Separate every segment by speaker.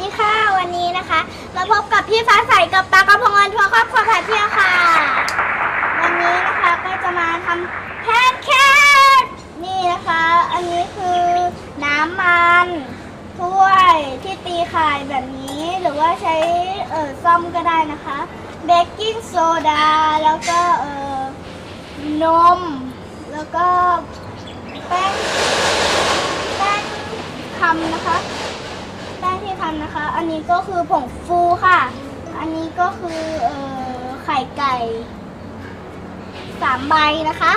Speaker 1: ดีค่ะ วันนี้นะคะ มาพบกับพี่ฟ้าใสกับปากระพงออนทัวร์ครอบครัวพาเที่ยวค่ะ วันนี้นะคะก็จะมาทำแพนเค้กนี่นะคะ อันนี้คือน้ำมันถ้วยที่ตีไข่แบบนี้หรือว่าใช้เออซ่อมก็ได้นะคะเบกกิ้งโซดาแล้วก็เออนม แล้วก็แป้งแป้งทำนะคะำนะคะ อันนี้ก็คือผงฟูค่ะ อันนี้ก็คือเอ่อไข่ไก่สามใบนะคะ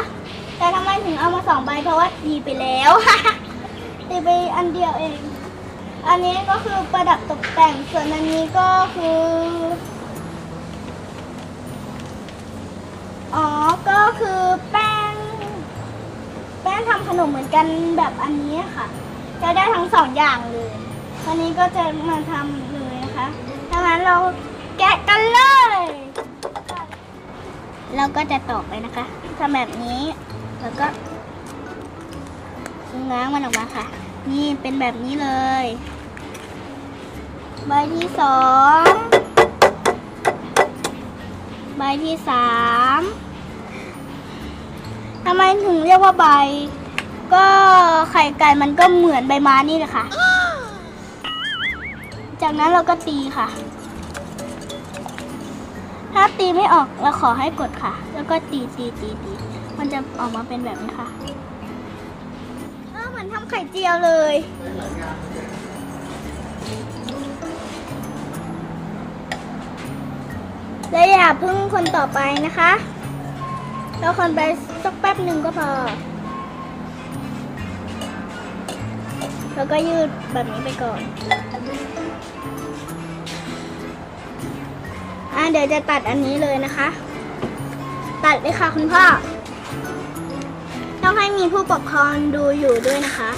Speaker 1: แต่ทำไมถึงเอามาสองใบเพราะว่าตีไปแล้วตีไปอันเดียวเอง อันนี้ก็คือประดับตกแต่ง ส่วนอันนี้ก็คือ อ๋อ ก็คือแป้ง แป้งทำขนมเหมือนกันแบบอันนี้ค่ะ จะได้ทั้งสองอย่างเลย วันนี้ก็จะมาทำเลยนะคะดังนั้นเราแกะกันเลย เราก็จะตอกไปนะคะทำแบบนี้ แล้วก็ง้างมันออกมาค่ะ นี่เป็นแบบนี้เลย ใบที่สอง ใบที่สามทำไมถึงเรียกว่าใบ ก็ไข่ไก่มันก็เหมือนใบไม้นี่แหละค่ะ จากนั้นเราก็ตีค่ะ ถ้าตีไม่ออกเราขอให้กดค่ะ แล้วก็ตีตีตีตีมันจะออกมาเป็นแบบนี้ค่ะเออเหมือนทำไข่เจียวเลย และอย่าพึ่งคนต่อไปนะคะ เราคนไปสักแป๊บหนึ่งก็พอ แล้วก็ยืดแบบนี้ไปก่อนอะเดี๋ยวจะตัดอันนี้เลยนะคะ ตัดเลยค่ะคุณพ่อ ต้องให้มีผู้ปกครองดูอยู่ด้วยนะคะ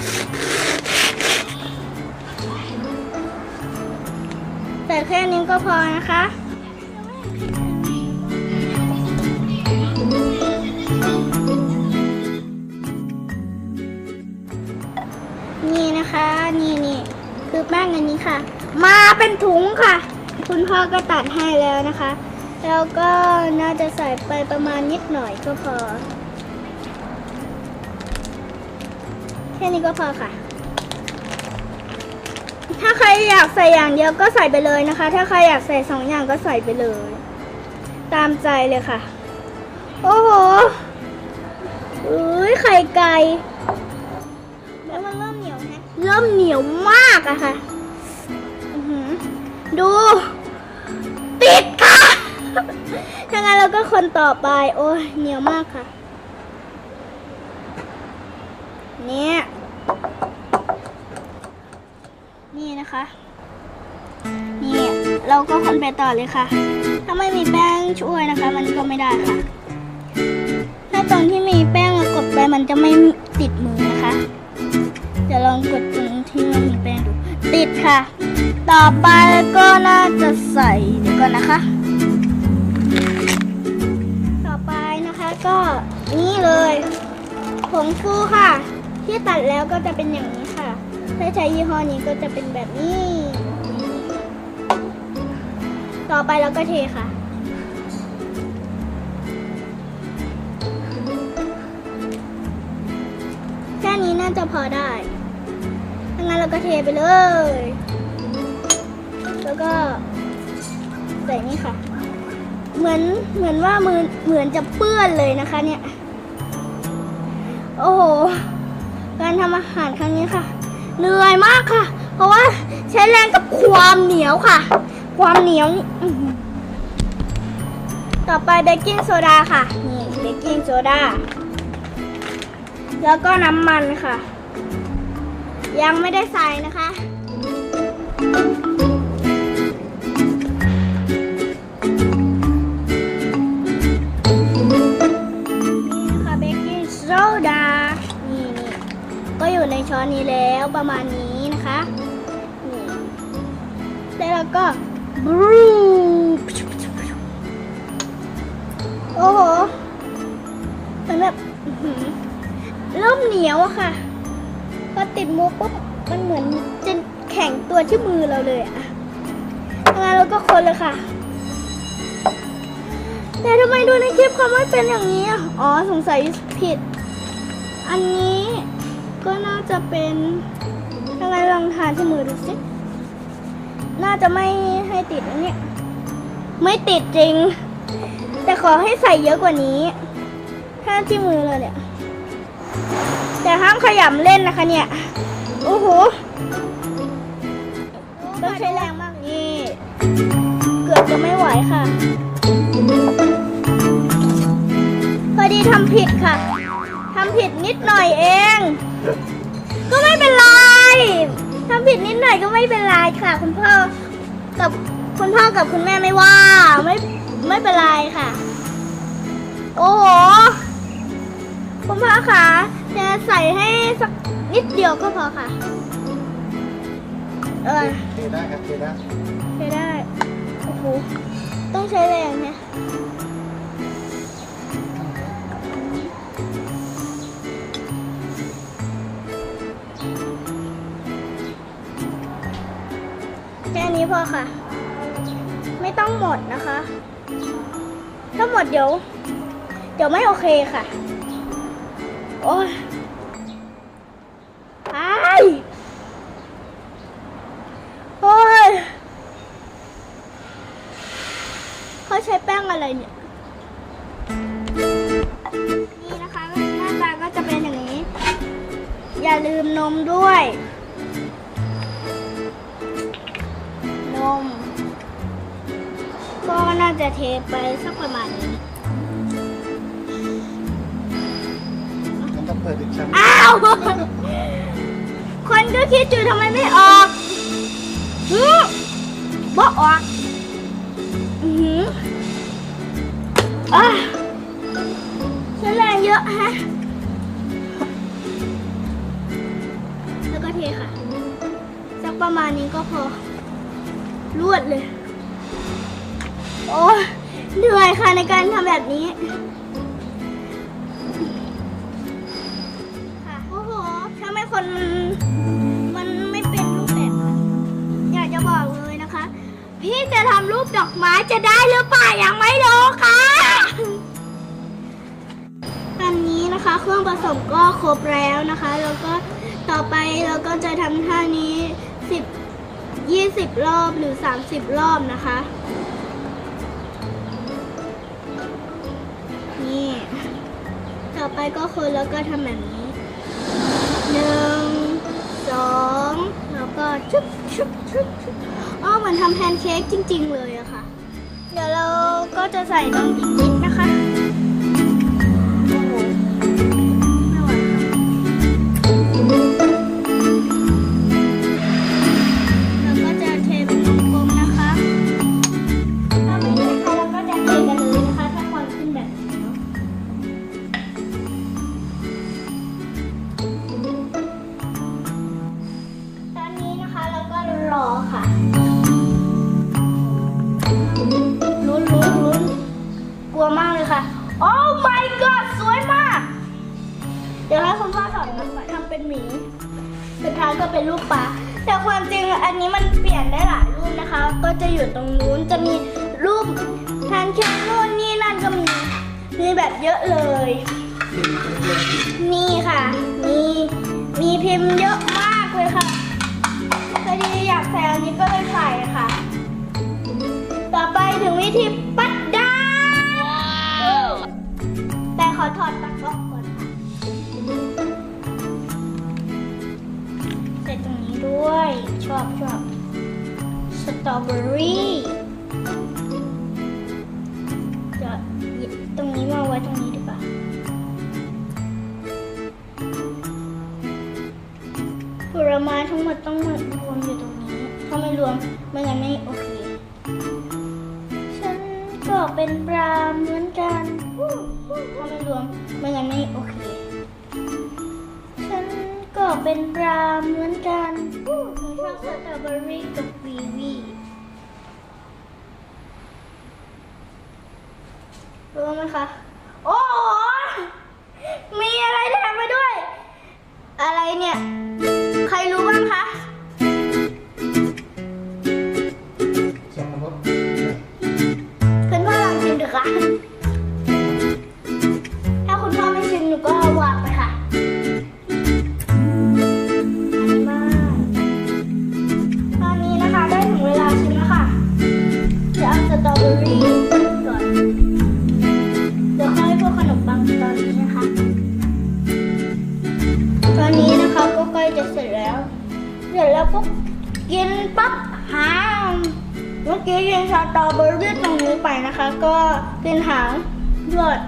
Speaker 1: แต่แค่นี้ก็พอนะคะ อันนี้ค่ะ มาเป็นถุงค่ะ คุณพ่อก็ตัดให้แล้วนะคะ แล้วก็น่าจะใส่ไปประมาณนิดหน่อยก็พอ แค่นี้ก็พอค่ะ ถ้าใครอยากใส่อย่างเดียวก็ใส่ไปเลยนะคะ ถ้าใครอยากใส่สองอย่างก็ใส่ไปเลย ตามใจเลยค่ะ โอ้โหอุ้ยไข่ไก่แล้วมันเริ่มเหนียวนะเริ่มเหนียวมากอะค่ะ คนต่อไป โอ้ยเหนียวมากค่ะ เนี่ยนี่นะคะ นี่เราก็คนไปต่อเลยค่ะ ถ้าไม่มีแป้งช่วยนะคะ มันก็ไม่ได้ค่ะ ถ้าตรงที่มีแป้งเรากดไปมันจะไม่ติดมือนะคะเดี๋ยวลองกดตรงที่มันมีแป้งดู ติดค่ะ ต่อไปก็น่าจะใส่เดี๋ยวก่อนนะคะ ก็นี่เลยผงฟูค่ะ ที่ตัดแล้วก็จะเป็นอย่างนี้ค่ะ ถ้าใช้ยี่ห้อนี้ก็จะเป็นแบบนี้ ต่อไปเราก็เทค่ะแค่นี้น่าจะพอได้ถ้างั้นเราก็เทไปเลย แล้วก็ใส่นี่ค่ะ เหมือนเหมือนว่ามือเหมือนจะเปื้อนเลยนะคะเนี่ย โอ้โห การทำอาหารครั้งนี้ค่ะ เหนื่อยมากค่ะ เพราะว่าใช้แรงกับความเหนียวค่ะ ความเหนียวนี่ต่อไปเบกกิ้งโซดาค่ะ นี่เบกกิ้งโซดา แล้วก็น้ำมันค่ะ ยังไม่ได้ใส่นะคะ ช้อนนี้แล้วประมาณนี้นะคะนี่แล้วเราก็บรูโอ้โหมือนแบบเริ่มเหนียวอะค่ะพอติดมือปุ๊บมันเหมือนจะแข็งตัวที่มือเราเลยอะงั้นเราก็คนเลยค่ะ แต่ทำไมดูในคลิปเขาไม่เป็นอย่างนี้อะอ๋อสงสัยผิด อันนี้ ก็น่าจะเป็นยังไงลองทานที่มือดูสิ น่าจะไม่ให้ติดนะเนี่ยไม่ติดจริง แต่ขอให้ใส่เยอะกว่านี้ ถ้าที่มือเลยเนี่ย แต่ห้ามขยำเล่นนะคะเนี่ย โอ้โหต้องใช้แรงมากนี่เกือบจะไม่ไหวค่ะ พอดีทำผิดค่ะำผิดนิดหน่อยเอง ก็ไม่เป็นไรทำผิดนิดหน่อยก็ไม่เป็นไรค่ะ คุณพ่อกับคุณพ่อกับคุณแม่ไม่ว่าไม่ไม่เป็นไรค่ะ โอ้โหคุณพ่อคะจะใส่ให้สักนิดเดียวก็พอค่ะ เออ
Speaker 2: เทได้ครับเทได้
Speaker 1: ใช้ได้โอ้โหต้องใช้แรงไหม นี้พอค่ะ ไม่ต้องหมดนะคะ ถ้าหมดเดี๋ยว เดี๋ยวไม่โอเคค่ะ โอ้ยไอ้โอ้ยเขาใช้แป้งอะไรเนี่ย นี่นะคะหน้าตาก็จะเป็นอย่างนี้ อย่าลืมนมด้วย น่าจะเทไปสักประมาณนี้
Speaker 2: มันต้องเปิดอีกชั้น
Speaker 1: อ้าว คนก็คิดอยู่ทำไมไม่ออกฮึบ่ออกอือหืออะใช้แรงเยอะฮะ แล้วก็เทค่ะ สักประมาณนี้ก็พอ รวดเลย โอ้เหนื่อยค่ะในการทำแบบนี้ค่ะโอ้โหถ้าไม่คนมันไม่เป็นรูปแบบค่ะอยากจะบอกเลยนะคะ พี่จะทำรูปดอกไม้จะได้หรือเปล่ายังไม่รู้ค่ะอันนี้นะคะเครื่องผสมก็ครบแล้วนะคะ แล้วก็ต่อไปเราก็จะทำท่านี้ 10 20 รอบหรือ 30 รอบนะคะ ต่อไปก็คนแล้วก็ทำแบบนี้หนึ่งสองแล้วก็ชุบชุบชุบชุบอ๋อเหมือนทำแพนเค้กจริง ๆ เลยอะค่ะ เดี๋ยวเราก็จะใส่นมอีกนิด ลุ้นลุ้นลุ้นกลัวมากเลยค่ะ โอ้ my god สวยมาก เดี๋ยวให้คุณพ่อสอนทำเป็นหมีสุดท้ายก็เป็นรูปปลาแต่ความจริงอันนี้มันเปลี่ยนได้หลายรูปนะคะ ก็จะอยู่ตรงนู้นจะมีรูปแพนเค้กนู่นนี่นั่นก็มีมีแบบเยอะเลย นี่ค่ะ มีมีพิมพ์เยอะมากเลยค่ะ อดีอยากใส่อันนี้ก็เลยใส่ค่ะ ต่อไปถึงวิธีปัดดาวแต่ขอถอดปลั๊กออกก่อนค่ะใส่ตรงนี้ด้วย ชอบชอบสตรอเบอรี่ ก็เป็นปลาเหมือนกันฮู้ฮู้ถ้าไม่รวมไม่งั้นไม่โอเค ฉันก็เป็นปลาเหมือนกันฮู้หนูชอบสตรอเบอรี่กับวีวีรู้ไหมคะ คะ ก็เป็นหางหยด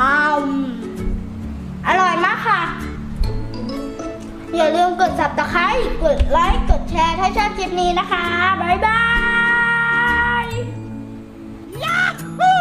Speaker 1: อมอร่อยมากค่ะ อย่าลืมกดสับตะไคร้กดไลค์ กดแชร์ถ้าชอบคลิปนี้นะคะ บ๊ายบาย ยาฮู